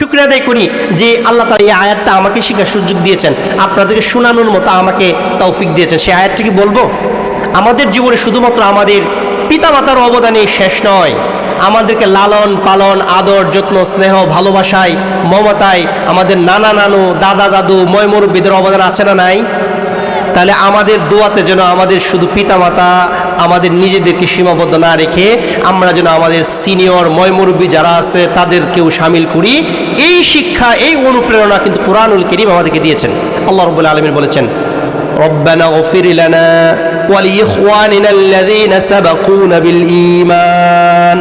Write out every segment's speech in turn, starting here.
শুক্রিয়া আদায় করি যে আল্লাহ তালা এই আয়াতটা আমাকে শেখার সুযোগ দিয়েছেন। আপনাদেরকে শোনানোর মতো আমাকে তৌফিক দিয়েছেন। সেই আয়াতটা কি বলব? আমাদের জীবনে শুধুমাত্র আমাদের পিতামাতার অবদানে শেষ নয়। আমাদেরকে লালন পালন, আদর, যত্ন, স্নেহ, ভালোবাসায়, মমতায় আমাদের নানা নানু দাদা দাদু ময়মুরব্বীদের অবদান আছে না নাই? তাহলে আমাদের দোয়াতে যেন আমাদের শুধু পিতামাতা আমাদের নিজেদেরকে সীমাবদ্ধ না রেখে আমরা যেন আমাদের সিনিয়র ময়মুরব্বী যারা আছে তাদেরকেও সামিল করি এই শিক্ষা এই অনুপ্রেরণা কিন্তু কোরআনুল করিম আমাদেরকে দিয়েছেন আল্লাহ রবুল্লা আলমিন বলেছেন ربنا اغفر لنا ولإخواننا الذين سبقونا بالإيمان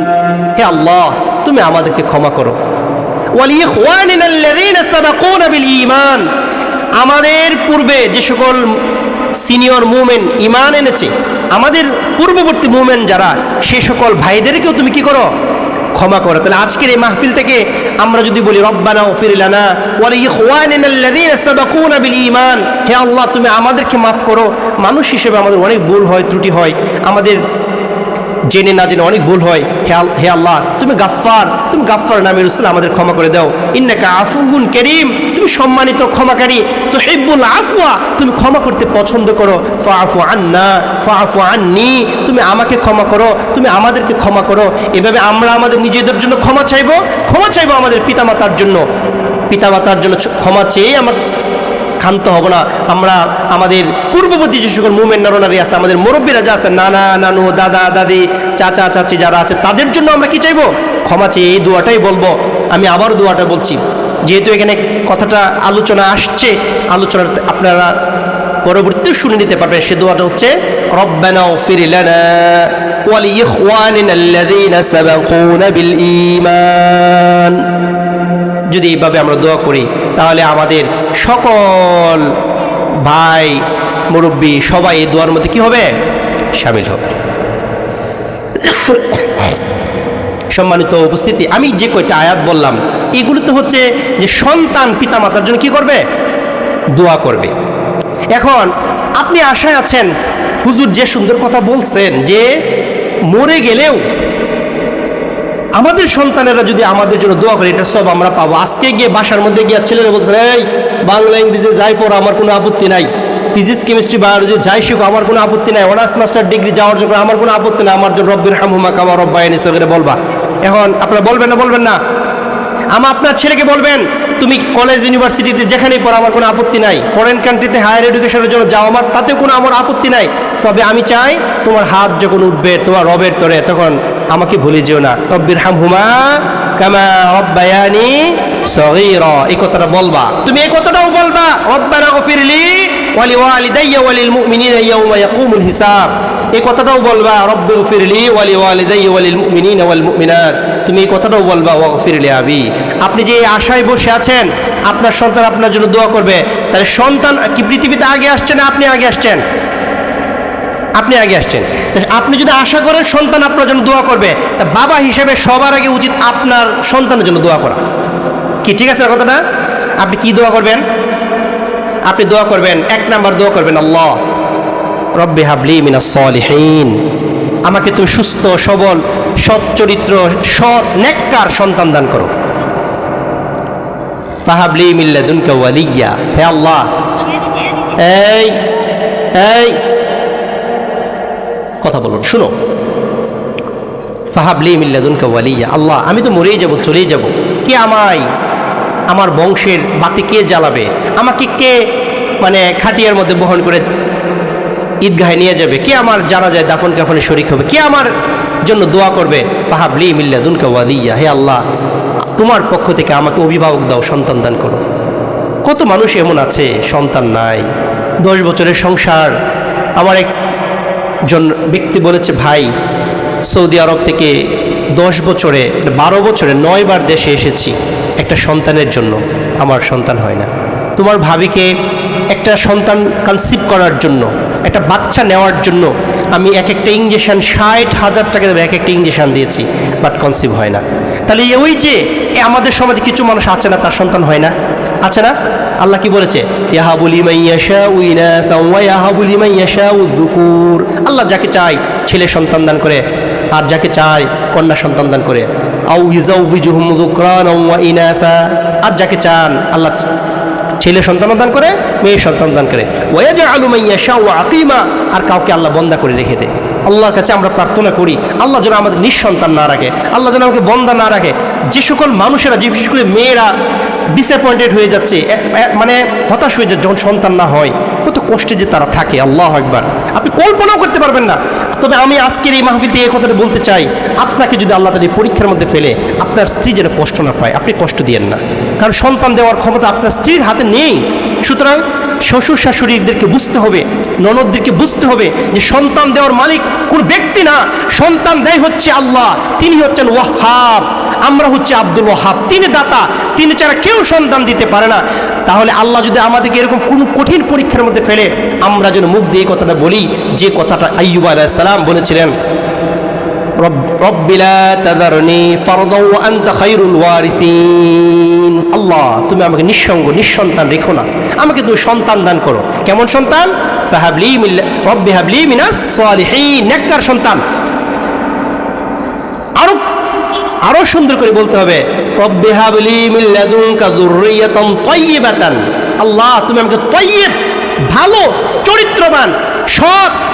হে আল্লাহ তুমি আমাদেরকে ক্ষমা করো ولإخواننا الذين سبقونا بالإيمان আমাদের পূর্বে যে সকল সিনিয়র মুভমেন্ট ইমান এনেছে। আমাদের পূর্ববর্তী মুভমেন্ট যারা, সে সকল ভাইদেরকেও তুমি কি করো? ক্ষমা করো। তাহলে আজকের এই মাহফিল থেকে আমরা যদি বলি, রব্বানা বিল ইমান হে আল্লাহ, তুমি আমাদেরকে মাফ করো। মানুষ হিসেবে আমাদের অনেক ভুল হয়, ত্রুটি হয়। আমাদের জেনে না জেনে অনেক ভুল হয়। হে আল- হে আল্লাহ, তুমি গাফফার তুমি গাফফার নামে রসুল আমাদের ক্ষমা করে দাও। ইন্নাকা আফুগুন করিম, তুমি সম্মানিত ক্ষমাকারী। তো হেব্বুল আফওয়া, তুমি ক্ষমা করতে পছন্দ করো। ফাফু আন্না ফাফু আন্নি, তুমি আমাকে ক্ষমা করো, তুমি আমাদেরকে ক্ষমা করো। এভাবে আমরা আমাদের নিজেদের জন্য ক্ষমা চাইব ক্ষমা চাইব আমাদের পিতামাতার জন্য। পিতামাতার জন্য ক্ষমা চেয়ে আমার ক্ষান্ত হব না আমরা আমাদের পূর্ববর্তী যে সকল মুমেন নরনারী আছে আমাদের মুরব্বীরা যা আছে নানা নানু দাদা দাদি চাচা চাচি যারা আছে তাদের জন্য আমরা কি চাইবো ক্ষমা চেয়ে এই দোয়াটাই বলবো আমি আবার দোয়াটা বলছি যেহেতু এখানে কথাটা আলোচনা আসছে আলোচনা আপনারা পরবর্তীতে শুনে নিতে পারবেন সে দোয়াটা হচ্ছে রব্বানা ওফির লানা ولإخواننا الذين سبقونا بالإيمان যদি এইভাবে আমরা দোয়া করি, তাহলে আমাদের সকল ভাই, মুরব্বী সবাই এই দোয়ার মধ্যে কি হবে? সামিল হবে। সম্মানিত উপস্থিতি, আমি যে কয়টা আয়াত বললাম, এগুলো তো হচ্ছে যে সন্তান পিতামাতার জন্য কি করবে? দোয়া করবে। এখন আপনি আশায় আছেন, হুজুর যে সুন্দর কথা বলছেন যে মরে গেলেও আমাদের সন্তানেরা যদি আমাদের জন্য দোয়া করে, এটা সব আমরা পাবো। আজকে গিয়ে বাসার মধ্যে গিয়ে ছেলেরা বলছে, এই, বাংলা, ইংরেজি, যাই পড়ো, আমার কোনো আপত্তি নাই। ফিজিক্স কেমিস্ট্রি বায়োলজি যাই শিখো, আমার কোনো আপত্তি নাই। অনার্স মাস্টার ডিগ্রি যাওয়ার জন্য আমার কোনো আপত্তি নাই। আমার জন্য রব্বির হামহুমা কামা রব্বায়নি সগরে বলবা। এখন আপনারা বলবেন না বলবেন না? আমার আপনার ছেলেকে বলবেন, তুমি কলেজ ইউনিভার্সিটিতে যেখানেই পড়ো, আমার কোনো আপত্তি নাই। ফরেন কান্ট্রিতে হায়ার এডুকেশনের জন্য যাও, আমার তাতে কোনো আমার আপত্তি নাই। তবে আমি চাই, তোমার হাত যখন উঠবে, তোমার রবের তরে, তখন আমাকে ভুলে যেও না। রব্বির হাম হুমা কামা রব্বায়ানি সগীরা। এই কথাটা বলবা। তুমি এই কথাটাও বলবা, রব্বানা গফিরলি ওয়ালি ওয়ালিদাইয়া ওয়ালিল মুমিনিনা ইয়াউমা ইয়াকুমুল হিসাব। এই কথাটাও বলবা, রব্বি গফিরলি ওয়ালি ওয়ালিদাইয়া ওয়ালিল মুমিনিনা ওয়াল মুমিনাত। তুমি এই কথাটাও বলবা ওয়াগফিরলি আবি। আপনি যে আশায় বসে আছেন, আপনার সন্তান আপনার জন্য দোয়া করবে। তাহলে সন্তান কি পৃথিবীতে আগে আসছে না আপনি আগে আসছেন? আপনি আগে আসছেন। আপনি যদি আশা করেন সন্তান আপনার জন্য দোয়া করবে তা বাবা হিসেবে সবার আগে উচিত আপনার সন্তানের জন্য দোয়া করা। কি ঠিক আছে কথাটা? আপনি কি দোয়া করবেন? আপনি দোয়া করবেন এক নাম্বার দোয়া করবেন আল্লাহ রব্বে হাবলি মিনা সলিহীন। আমাকে তুমি সুস্থ সবল সৎ চরিত্র সৎ নেককার সন্তান দান করো। ফাহাবলি মিল্লাদুনকে ওয়ালিয়া। হে আল্লাহ। এই এই। কথা বলুন শুনো ফাহাবলি মিল্লাদুনকে ওয়ালিয়া। আল্লাহ, আমি তো মরেই যাব, চলেই যাব। কে আমায়, আমার বংশের বাতি কে জ্বালাবে? আমাকে কে মানে খাটিয়ার মধ্যে বহন করে ঈদগাহে নিয়ে যাবে? কে আমার জানা যায় দাফন কাফনে শরিক হবে? কে আমার জন্য দোয়া করবে? ফাহাবলি মিল্লাদুনকে ওয়ালিয়া। হে আল্লাহ, তোমার পক্ষ থেকে আমাকে অভিভাবক দাও, সন্তান দান করো। কত মানুষ এমন আছে, সন্তান নাই। দশ বছরের সংসার, আমার এক জন ব্যক্তি বলেছে, ভাই, সৌদি আরব থেকে দশ বছরে, বারো বছরে নয়বার দেশে এসেছি, একটা সন্তানের জন্য। আমার সন্তান হয় না। তোমার ভাবিকে একটা সন্তান কনসিভ করার জন্য, একটা বাচ্চা নেওয়ার জন্য আমি এক একটা ইঞ্জেকশন ষাট হাজার টাকা দেবে, এক একটা ইঞ্জেকশন দিয়েছি বাট কনসিভ হয় না। তাহলে ওই যে আমাদের সমাজে কিছু মানুষ আছে না, তার সন্তান হয় না? আছে না? আল্লাহ কি বলেছে? ইয়াহাবুলি মাইয়াশা উইনা ওয়া ইয়াহাবুলি মাইয়াশা উযুকুর আল্লাহ যাকে চায়, ছেলে সন্তান দান করে, আর যাকে চায়, কন্যা সন্তান দান করে। আউ ইজাউবিজুহুম যুকরানাও ওয়া ইনাথা আর যাকে চান, আল্লাহ ছেলে সন্তান দান করে, মেয়ে সন্তান দান করে। ওয়াজা আলু মাইয়া শাহ আকিমা। আর কাউকে আল্লাহ বন্দা করে রেখে দেয়। আল্লাহর কাছে আমরা প্রার্থনা করি, আল্লাহ যেন আমাদের নিঃসন্তান না রাখে, আল্লাহ যেন আমাকে বন্দা না রাখে। যে সকল মানুষেরা, যে বিশেষ করে মেয়েরা ডিসঅ্যাপয়েন্টেড হয়ে যাচ্ছে মানে হতাশ হয়ে যাচ্ছে যখন সন্তান না হয়, কত কষ্টে যে তারা থাকে, আল্লাহ একবার আপনি কল্পনাও করতে পারবেন না। তবে আমি আজকের এই মাহফিল এই কথাটা বলতে চাই, আপনাকে যদি আল্লাহ এই পরীক্ষার মধ্যে ফেলে, আপনার স্ত্রী যেন কষ্ট না পায়, আপনি কষ্ট দিয়েন না। কারণ সন্তান দেওয়ার ক্ষমতা আপনার স্ত্রীর হাতে নেই। সুতরাং শ্বশুর শাশুড়িদেরকে বুঝতে হবে, ননদদেরকে বুঝতে হবে যে সন্তান দেওয়ার মালিক কোন ব্যক্তি না। সন্তান দেয় হচ্ছে আল্লাহ, তিনি হচ্ছেন ওয়াহাব, আমরা হচ্ছে আব্দুল ওয়াহাব, তিনি দাতা, তিনি ছাড়া কেউ সন্তান দিতে পারে না। তাহলে আল্লাহ যদি আমাদেরকে এরকম কোনো কঠিন পরীক্ষার মধ্যে ফেলে, আমরা যেন মুখ দিয়ে কথাটা বলি, যে কথাটা আইয়ুব আলাইহিস সালাম বলেছিলেন আল্লাহ, তুমি আমাকে নিঃসঙ্গ, নিঃসন্তান রেখো না। আমাকে তুমি সন্তান দান করো। কেমন সন্তান? সন্তান। আরও আরও সুন্দর করে বলতে হবে আল্লাহ, তুমি আমাকে তাইয়্যিব ভালো, চরিত্রবান, সৎ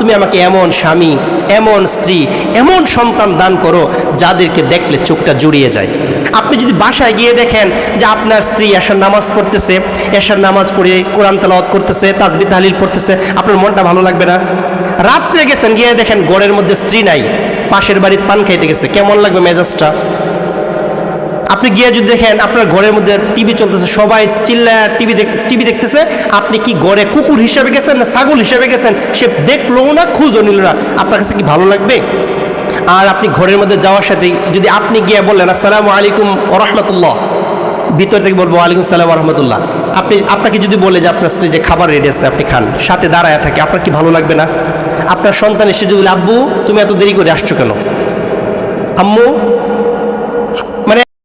তুমি আমাকে এমন স্বামী, এমন স্ত্রী, এমন সন্তান দান করো যাদেরকে দেখলে চোখটা জুড়িয়ে যায়। আপনি যদি বাসায় গিয়ে দেখেন যে আপনার স্ত্রী এসার নামাজ পড়তেছে, এসার নামাজ পড়ে কোরআন তালাওয়াত করতেছে, তাজবি তাহলিল পড়তেছে, আপনার মনটা ভালো লাগবে না? রাত্রে গেছেন, গিয়ে দেখেন গড়ের মধ্যে স্ত্রী নাই, পাশের বাড়ির পান খাইতে গেছে, কেমন লাগবে মেজাজটা? আপনি গিয়ে যদি দেখেন আপনার ঘরের মধ্যে টিভি চলতেছে, সবাই চিল্লায় টিভি টিভি দেখতেছে, আপনি কি ঘরে কুকুর হিসেবে গেছেন না ছাগল হিসেবে গেছেন? সে দেখল না, খুঁজও নিল না। আপনার কাছে কি ভালো লাগবে? আর আপনি ঘরের মধ্যে যাওয়ার সাথে যদি আপনি গিয়ে বললেন আসসালামু আলাইকুম রহমতুল্লাহ। ভিতর থেকে বলব, ওয়ালাইকুম সালাম রহমতুল্লাহ। আপনি, আপনাকে যদি বলে যে আপনার স্ত্রী যে খাবার রেডি আছে, আপনি খান। সাথে দাঁড়ায় থাকে, আপনার কি ভালো লাগবে না? আপনার সন্তান এসে যদি আব্বু, তুমি এত দেরি করে আসছো কেন? আম্মু মানে